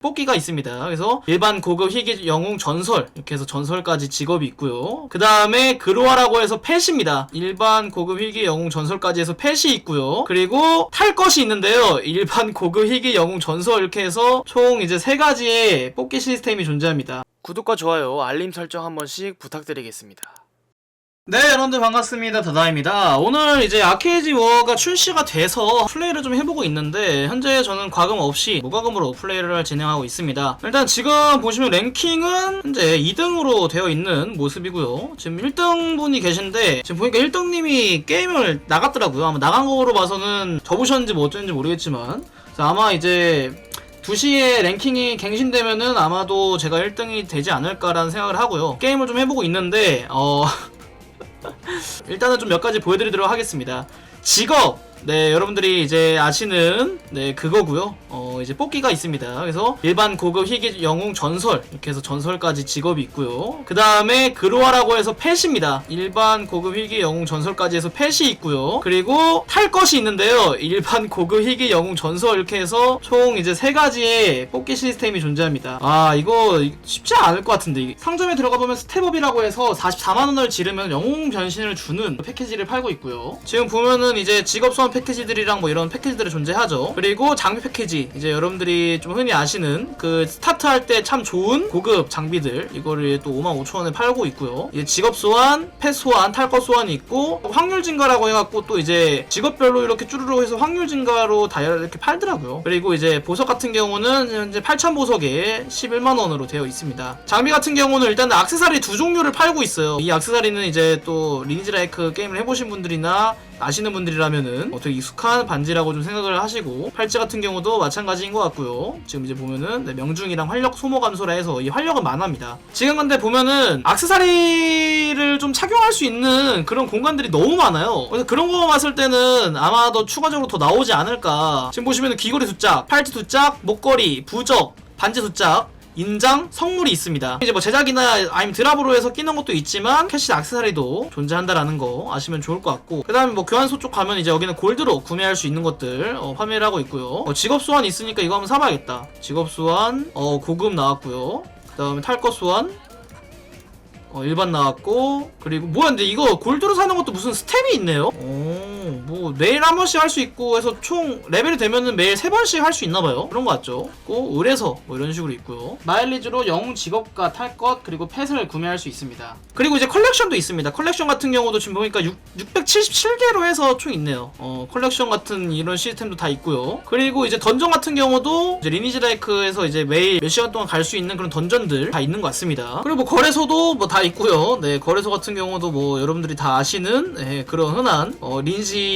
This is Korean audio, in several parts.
뽑기가 있습니다. 그래서 일반 고급 희귀 영웅 전설 이렇게 해서 전설까지 직업이 있고요. 그 다음에 그로아라고 해서 펫입니다. 일반 고급 희귀 영웅 전설까지 해서 펫이 있고요. 그리고 탈 것이 있는데요. 일반 고급 희귀 영웅 전설 이렇게 해서 총 이제 세 가지의 뽑기 시스템이 존재합니다. 구독과 좋아요, 알림 설정 한 번씩 부탁드리겠습니다. 네, 여러분들 반갑습니다. 다다입니다. 오늘 이제 아케이지 워가 출시가 돼서 플레이를 좀 해보고 있는데 현재 저는 과금 없이 무과금으로 플레이를 진행하고 있습니다. 일단 지금 보시면 랭킹은 현재 2등으로 되어 있는 모습이고요. 지금 1등 분이 계신데 지금 보니까 1등님이 게임을 나갔더라고요. 아마 나간 거로 봐서는 접으셨는지 뭐 어쩐지 모르겠지만 아마 이제 2시에 랭킹이 갱신되면은 아마도 제가 1등이 되지 않을까라는 생각을 하고요. 게임을 좀 해보고 있는데 어... 일단은 좀 몇 가지 보여드리도록 하겠습니다. 직업 네 여러분들이 이제 아시는 네 그거고요. 어 이제 뽑기가 있습니다. 그래서 일반 고급 희귀 영웅 전설 이렇게 해서 전설까지 직업이 있고요. 그 다음에 그로아라고 해서 펫입니다. 일반 고급 희귀 영웅 전설까지 해서 펫이 있고요. 그리고 탈 것이 있는데요. 일반 고급 희귀 영웅 전설 이렇게 해서 총 이제 세 가지의 뽑기 시스템이 존재합니다. 아 이거 쉽지 않을 것 같은데. 상점에 들어가 보면 스텝업이라고 해서 44만 원을 지르면 영웅 변신을 주는 패키지를 팔고 있고요. 지금 보면은 이제 직업 소환 패키지들이랑 뭐 이런 패키지들이 존재하죠. 그리고 장비 패키지 이제 여러분들이 좀 흔히 아시는 그 스타트 할 때 참 좋은 고급 장비들 이거를 또 5만 5천 원에 팔고 있고요. 이제 직업 소환, 펫 소환, 탈것 소환이 있고 확률 증가라고 해갖고 또 이제 직업별로 이렇게 쭈루루 해서 확률 증가로 다 이렇게 팔더라고요. 그리고 이제 보석 같은 경우는 현재 8,000 보석에 11만 원으로 되어 있습니다. 장비 같은 경우는 일단 악세사리 두 종류를 팔고 있어요. 이 악세사리는 이제 또 리니지 라이크 게임을 해보신 분들이나 아시는 분들이라면은 어떻게 익숙한 반지라고 좀 생각을 하시고 팔찌 같은 경우도 마찬가지인 것 같고요. 지금 이제 보면은 네, 명중이랑 활력 소모 감소라 해서 이 활력은 만합니다. 지금 근데 보면은 악세사리를 좀 착용할 수 있는 그런 공간들이 너무 많아요. 그래서 그런 거 봤을 때는 아마 더 추가적으로 더 나오지 않을까. 지금 보시면은 귀걸이 두 짝, 팔찌 두 짝, 목걸이, 부적, 반지 두 짝. 인장 성물이 있습니다. 이제 뭐 제작이나 아니면 드랍으로 해서 끼는 것도 있지만 캐시 악세사리도 존재한다라는 거 아시면 좋을 것 같고 그다음에 뭐 교환소 쪽 가면 이제 여기는 골드로 구매할 수 있는 것들 어, 판매를 하고 있고요. 어, 직업 소환 있으니까 이거 한번 사봐야겠다. 직업 소환 어 고급 나왔고요. 그다음에 탈것 소환 어, 일반 나왔고 그리고 뭐야 근데 이거 골드로 사는 것도 무슨 스텝이 있네요 오 뭐 매일 한 번씩 할 수 있고 해서 총 레벨이 되면은 매일 세 번씩 할 수 있나봐요. 그런 거 같죠? 고 의뢰서 뭐 이런 식으로 있고요. 마일리지로 영웅 직업과 탈 것 그리고 펫을 구매할 수 있습니다. 그리고 이제 컬렉션도 있습니다. 컬렉션 같은 경우도 지금 보니까 6, 677개로 해서 총 있네요. 어 컬렉션 같은 이런 시스템도 다 있고요. 그리고 이제 던전 같은 경우도 이제 리니지 라이크에서 이제 매일 몇 시간 동안 갈 수 있는 그런 던전들 다 있는 것 같습니다. 그리고 뭐 거래소도 뭐 다 있고요. 네, 거래소 같은 경우도 뭐 여러분들이 다 아시는 네, 그런 흔한 어, 리니지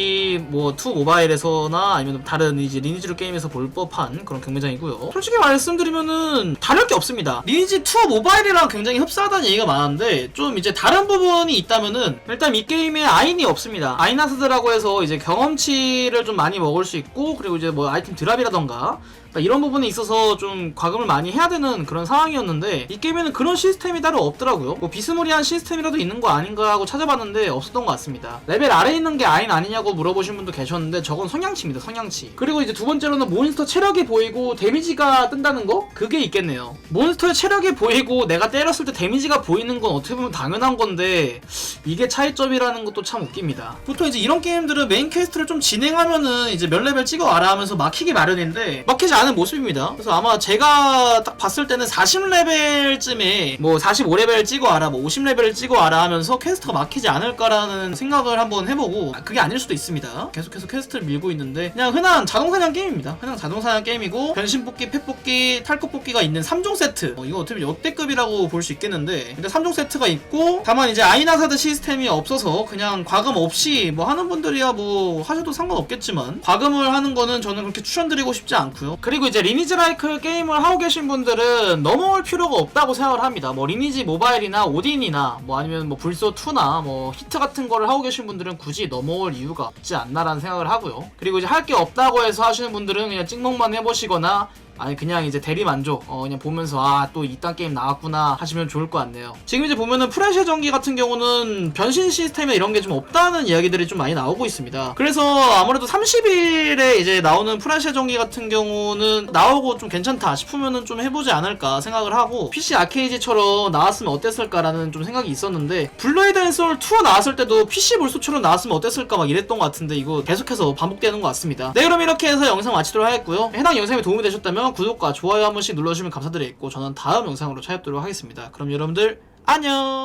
뭐2 모바일에서나 아니면 다른 이제 리니지로 게임에서 볼 법한 그런 경매장이고요. 솔직히 말씀드리면은 다를 게 없습니다. 리니지 2 모바일이랑 굉장히 흡사하다는 얘기가 많은데 좀 이제 다른 부분이 있다면은 일단 이 게임에 아인이 없습니다. 아이나스드라고 해서 이제 경험치를 좀 많이 먹을 수 있고 그리고 이제 뭐 아이템 드랍이라던가 그러니까 이런 부분에 있어서 좀 과금을 많이 해야 되는 그런 상황이었는데 이 게임에는 그런 시스템이 따로 없더라고요. 뭐 비스무리한 시스템이라도 있는 거 아닌가 하고 찾아봤는데 없었던 것 같습니다. 레벨 아래에 있는 게 아닌 아니냐고 물어보신 분도 계셨는데 저건 성향치입니다. 성향치. 그리고 이제 두 번째로는 몬스터 체력이 보이고 데미지가 뜬다는 거? 그게 있겠네요. 몬스터의 체력이 보이고 내가 때렸을 때 데미지가 보이는 건 어떻게 보면 당연한 건데 이게 차이점이라는 것도 참 웃깁니다. 보통 이제 이런 게임들은 메인 퀘스트를 좀 진행하면은 이제 몇 레벨 찍어 와라 하면서 막히기 마련인데 막히지 않은 모습입니다. 그래서 아마 제가 딱 봤을 때는 40레벨쯤에 뭐 45레벨 찍어 와라 뭐 50레벨을 찍어 와라 하면서 퀘스트가 막히지 않을까라는 생각을 한번 해보고 아, 그게 아닐 수도 있습니다. 계속해서 퀘스트를 밀고 있는데 그냥 흔한 자동사냥 게임입니다. 그냥 자동사냥 게임이고 변신 뽑기, 펫 뽑기, 탈것 뽑기가 있는 3종 세트 어, 이거 어떻게 보면 역대급이라고 볼 수 있겠는데 근데 3종 세트가 있고 다만 이제 아이나사드 시스템이 없어서 그냥 과금 없이 뭐 하는 분들이야 뭐 하셔도 상관없겠지만 과금을 하는 거는 저는 그렇게 추천드리고 싶지 않고요. 그 리고 이제 리니지 라이크 게임을 하고 계신 분들은 넘어올 필요가 없다고 생각을 합니다. 뭐 리니지 모바일이나 오딘이나 뭐 아니면 뭐 불소 2나 뭐 히트 같은 거를 하고 계신 분들은 굳이 넘어올 이유가 없지 않나라는 생각을 하고요. 그리고 이제 할 게 없다고 해서 하시는 분들은 그냥 찍먹만 해보시거나 아니 그냥 이제 대리 만족. 어 그냥 보면서 아 또 이딴 게임 나왔구나 하시면 좋을 것 같네요. 지금 이제 보면은 프레시아 전기 같은 경우는 변신 시스템에 이런 게 좀 없다는 이야기들이 좀 많이 나오고 있습니다. 그래서 아무래도 30일에 이제 나오는 프레시아 전기 같은 경우는 나오고 좀 괜찮다 싶으면은 좀 해보지 않을까 생각을 하고 PC 아케이지처럼 나왔으면 어땠을까라는 좀 생각이 있었는데 블레이드 앤 소울 2 나왔을 때도 PC 몰수처럼 나왔으면 어땠을까 막 이랬던 것 같은데 이거 계속해서 반복되는 것 같습니다. 네 그럼 이렇게 해서 영상 마치도록 하겠고요. 해당 영상이 도움이 되셨다 면 구독과 좋아요 한 번씩 눌러주시면 감사드리겠고 저는 다음 영상으로 찾아뵙도록 하겠습니다. 그럼 여러분들 안녕